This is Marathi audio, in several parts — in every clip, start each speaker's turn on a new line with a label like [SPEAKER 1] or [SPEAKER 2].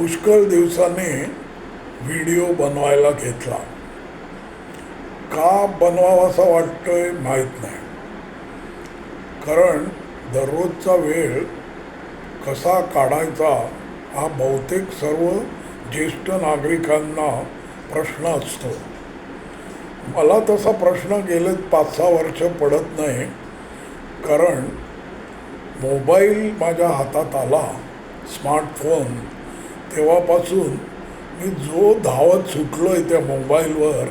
[SPEAKER 1] पुष्कळ दिवसांनी व्हिडिओ बनवायला घेतला. का बनवावासा वाटतोय माहीत नाही. कारण दररोजचा वेळ कसा काढायचा हा बहुतेक सर्व ज्येष्ठ नागरिकांना प्रश्न असतो. मला तसा प्रश्न गेले पाच सहा वर्ष पडत नाही. कारण मोबाईल माझ्या हातात आला. स्मार्टफोन तेव्हापासून मी जो धावत सुटलो आहे त्या मोबाईलवर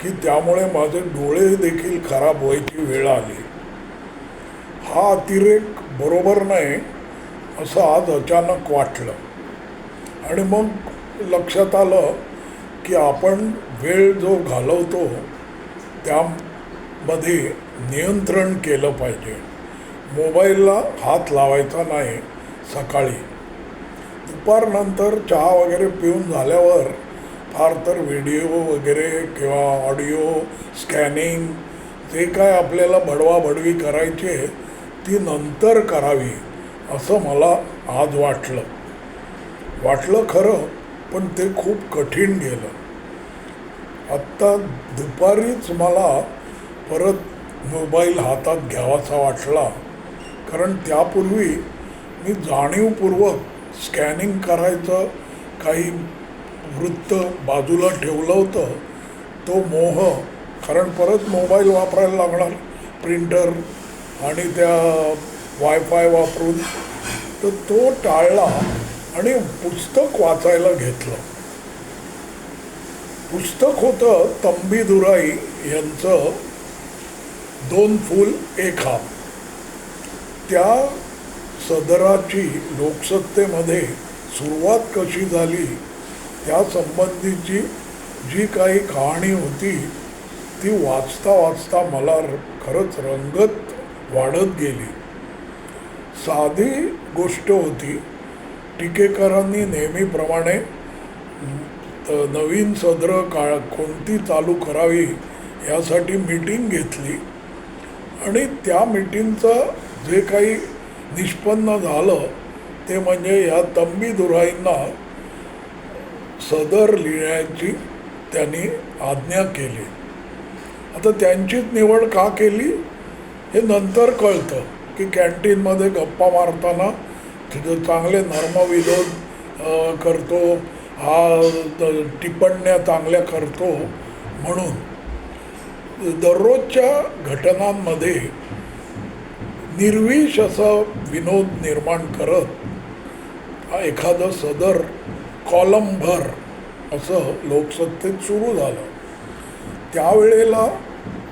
[SPEAKER 1] की त्यामुळे माझे डोळे देखील खराब व्हायची वेळ आली. हा अतिरेक बरोबर नाही असं आज अचानक वाटलं. आणि मग लक्षात आलं की आपण वेळ जो घालवतो त्यामध्ये नियंत्रण केलं पाहिजे. मोबाईलला हात लावायचा नाही सकाळी. दुपारनंतर चहा वगैरे पिऊन झाल्यावर फार तर व्हिडिओ वगैरे किंवा ऑडिओ स्कॅनिंग जे काय आपल्याला बडवाबडवी करायची आहे ती नंतर करावी असं मला आज वाटलं. वाटलं खरं पण ते खूप कठीण गेलं. आत्ता दुपारीच मला परत मोबाईल हातात घ्यावासा वाटला कारण त्यापूर्वी मी जाणीवपूर्वक स्कॅनिंग करायचं काही वृत्त बाजूला ठेवलं होतं तो मोह कारण परत मोबाईल वापरायला लागणार प्रिंटर आणि त्या वायफाय वापरून तर तो टाळला आणि पुस्तक वाचायला घेतलं. पुस्तक होतं तंबी दुराई यांचं दोन फूल एक हात त्या सदराची लोकसत्तेमध्ये सुरुवात कशी झाली त्यासंबंधीची जी काही कहाणी होती ती वाचता वाचता मला र- खरंच रंगत वाढत गेली. साधी गोष्ट होती टीकेकरांनी नेहमीप्रमाणे नवीन सदरं काळ कोणती चालू करावी यासाठी मीटिंग घेतली आणि त्या मीटिंगचं जे काही निष्पन्न झालं ते म्हणजे या तंबी दुराईंना सदर लिहिण्याची त्यांनी आज्ञा केली. आता त्यांचीच निवड का केली हे नंतर कळतं की कॅन्टीनमध्ये गप्पा मारताना तिथं चांगले नर्मविनोद करतो हा टिपण्या टिप्पण्या चांगल्या करतो म्हणून. दररोजच्या घटनांमध्ये निर्विष असा विनोद निर्माण करत हा एखादं सदर कॉलमभर असं लोकसत्तेत सुरू झालं. त्यावेळेला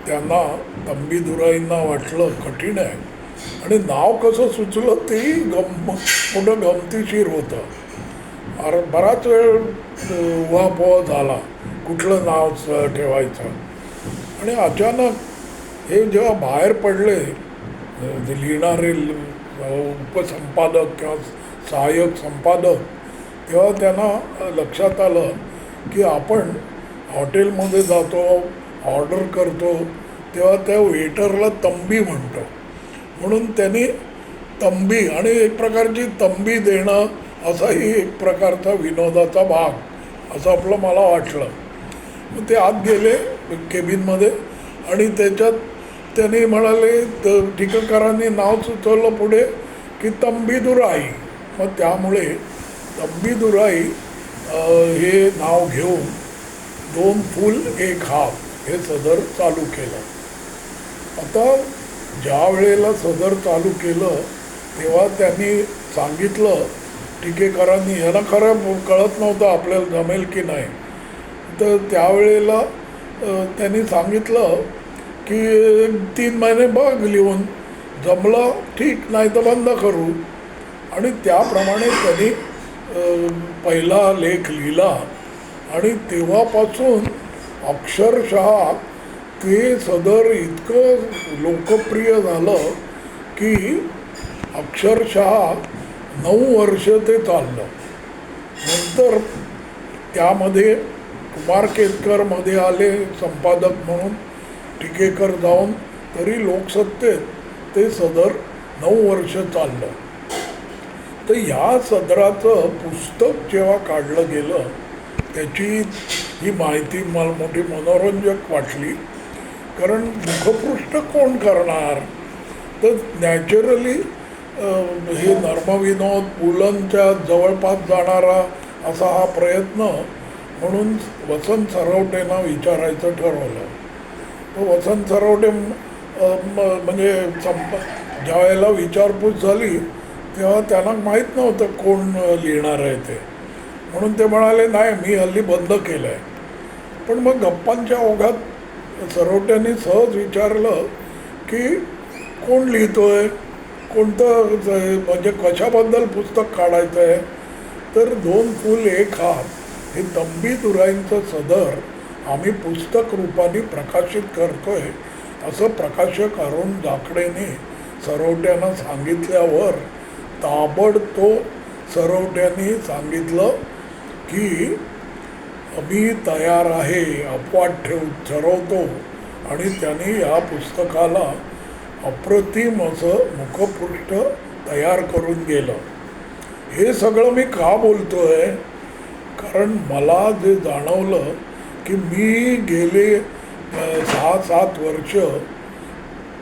[SPEAKER 1] त्यांना तंबीदुराईंना वाटलं कठीण आहे. आणि नाव कसं सुचलं तेही गम पुढं गमतीशीर होतं. अरे बराच वेळ उहापोहा झाला कुठलं नाव स- ठेवायचं. आणि अचानक हे जेव्हा बाहेर पडले जे लिहिणारे उपसंपादक किंवा सहाय्यक संपादक तेव्हा त्यांना लक्षात आलं की आपण हॉटेलमध्ये जातो ऑर्डर करतो तेव्हा त्या वेटरला तंबी म्हणतो. म्हणून त्यांनी तंबी आणि एक प्रकारची तंबी देणं असाही एक प्रकारचा विनोदाचा भाग असं आपलं मला वाटलं. मग ते आत गेले केबिनमध्ये आणि त्याच्यात त्यांनी म्हणाले त टीकाकारांनी नाव सुचवलं पुढे की तंबीदुराई. मग त्यामुळे तंबीदुराई हे नाव घेऊन दोन फूल एक हाफ हे सदर चालू केलं. आता ज्या वेळेला सदर चालू केलं तेव्हा त्यांनी सांगितलं टीकेकरांनी यांना खरं कळत नव्हतं आपल्याला जमेल की नाही. तर त्यावेळेला त्यांनी सांगितलं की तीन महिने बघ लिहून जमलं ठीक नाही तर बंद करू. आणि त्याप्रमाणे त्यांनी पहिला लेख लिहिला. आणि तेव्हापासून अक्षरशः ते सदर इतकं लोकप्रिय झालं की अक्षरशः नऊ वर्ष ते चाललं. नंतर त्यामध्ये कुमार केतकरमध्ये आले संपादक म्हणून. टिकेकर जाऊन तरी लोकसत्तेत ते सदर नऊ वर्ष चाललं. तर ह्या सदराचं पुस्तक जेव्हा काढलं गेलं त्याची ही माहिती मला मोठी मनोरंजक वाटली. कारण मुखपृष्ठ कोण करणार? तर नॅचरली हे नर्मविनोद पुलंच्या जवळपास जाणारा असा हा प्रयत्न म्हणून वसंत सरवटेंना विचारायचं ठरवलं. वसंत सरवटे म्हणजे संप ज्या वेळेला विचारपूस झाली तेव्हा त्यांना माहीत नव्हतं कोण लिहिणार आहे ते. म्हणून ते म्हणाले नाही मी हल्ली बंद केलं आहे पण मग गप्पांच्या ओघात सरवट्यांनी सहज विचारलं की कोण लिहितो आहे कोणतं म्हणजे कशाबद्दल पुस्तक काढायचं आहे तर दोन फूल एक हात हे तंबी दुराईंचं सदर आम्ही पुस्तक रूपाने प्रकाशित करतोय असं प्रकाशक अरुण जाकडेने सरवट्यानं सांगितल्यावर ताबडतोब सरवट्यांनी सांगितलं की मी तयार आहे अपवाद ठेव ठरवतो. आणि त्याने या पुस्तकाला अप्रतिम असं मुखपृष्ठ तयार करून गेलं हे सगळं मी का बोलतो आहे कारण मला जे जाणवलं की मी गेले सहा सात वर्ष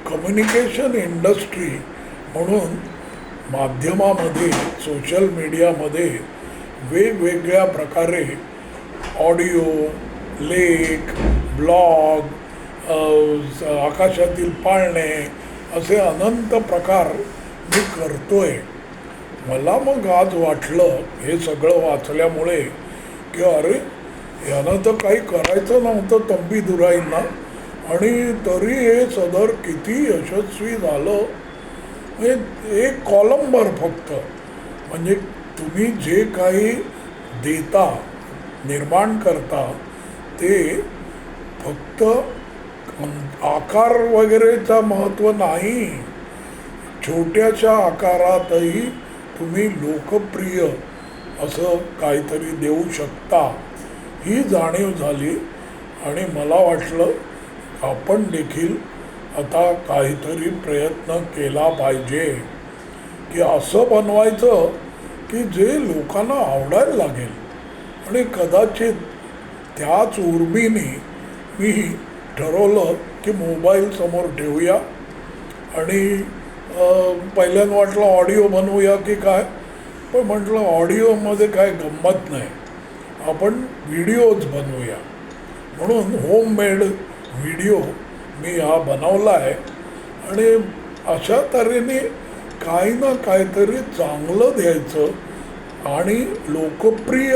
[SPEAKER 1] कम्युनिकेशन इंडस्ट्री म्हणून माध्यमामध्ये सोशल मीडियामध्ये वेगवेगळ्या प्रकारे ऑडिओ लेख ब्लॉग आकाशातील पाळणे असे अनंत प्रकार मी करतोय. मला मग आज वाटलं हे सगळं वाचल्यामुळे की अरे यानं तर काही करायचं नव्हतं तंबी दुराईंना. आणि तरी हे सदर किती यशस्वी झालं. म्हणजे एक कॉलमभर फक्त. म्हणजे तुम्ही जे काही देता निर्माण करता ते फक्त आकार वगैरेचा महत्त्व नाही. छोट्याशा आकारातही तुम्ही लोकप्रिय असं काहीतरी देऊ शकता. ही जाणीव झाली आणि मला वाटलं आपण देखील आता काहीतरी प्रयत्न केला पाहिजे. की असं बनवायचं की जे लोकांना आवडायला लागेल. आणि कदाचित त्याच उर्मीने मी ठरवलं की मोबाईल समोर ठेवूया. आणि पहिल्यांदा वाटलं ऑडिओ बनवूया की काय? पण म्हटलं ऑडिओमध्ये काय गंमत नाही. आपण व्हिडिओज बनवूया. म्हणून होममेड व्हिडिओ मी हा बनवला आहे. आणि अशा तऱ्हेने काही ना काहीतरी चांगलं द्यायचं आणि लोकप्रिय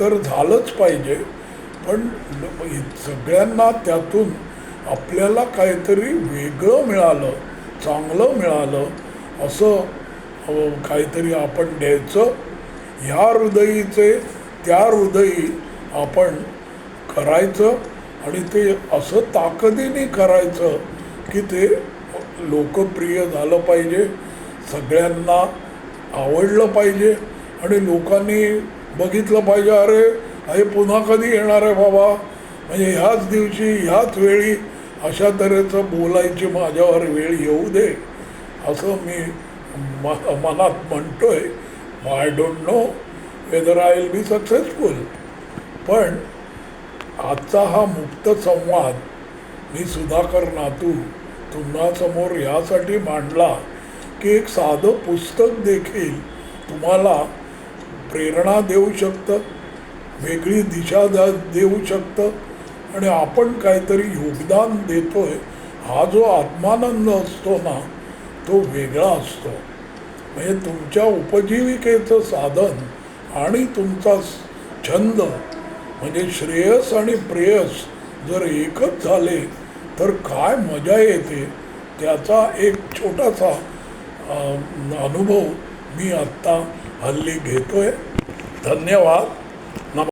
[SPEAKER 1] तर झालंच पाहिजे. पण सगळ्यांना त्यातून आपल्याला काहीतरी वेगळं मिळालं चांगलं मिळालं असं काहीतरी आपण द्यायचं. ह्या हृदयीचे त्या हृदयी आपण करायचं आणि ते असं ताकदीने करायचं की ते लोकप्रिय झालं पाहिजे सगळ्यांना आवडलं पाहिजे आणि लोकांनी बघितलं पाहिजे अरे हे पुन्हा कधी येणार आहे बाबा? म्हणजे ह्याच दिवशी ह्याच वेळी अशा तऱ्हेचं बोलायची माझ्यावर वेळ येऊ दे असं मी म मनात आहे I don't know whether I will be successful पण आजचा हा मुक्त संवाद मी सुधाकर नातू तुम्हासमोर यासाठी मांडला की एक साधं पुस्तक देखील तुम्हाला प्रेरणा देऊ शकतं वेगळी दिशा दा देऊ शकतं आणि आपण काहीतरी योगदान देतो आहे हा जो आत्मानंद असतो ना तो वेगळा असतो. म्हणजे तुमच्या उपजीविकेचं साधन आणि तुमचा छंद म्हणजे श्रेयस आणि प्रेयस जर एकच झाले तर काय मजा येते? त्याचा एक छोटासा अनुभव मी आत्ता हल्ली घेतो आहे धन्यवाद.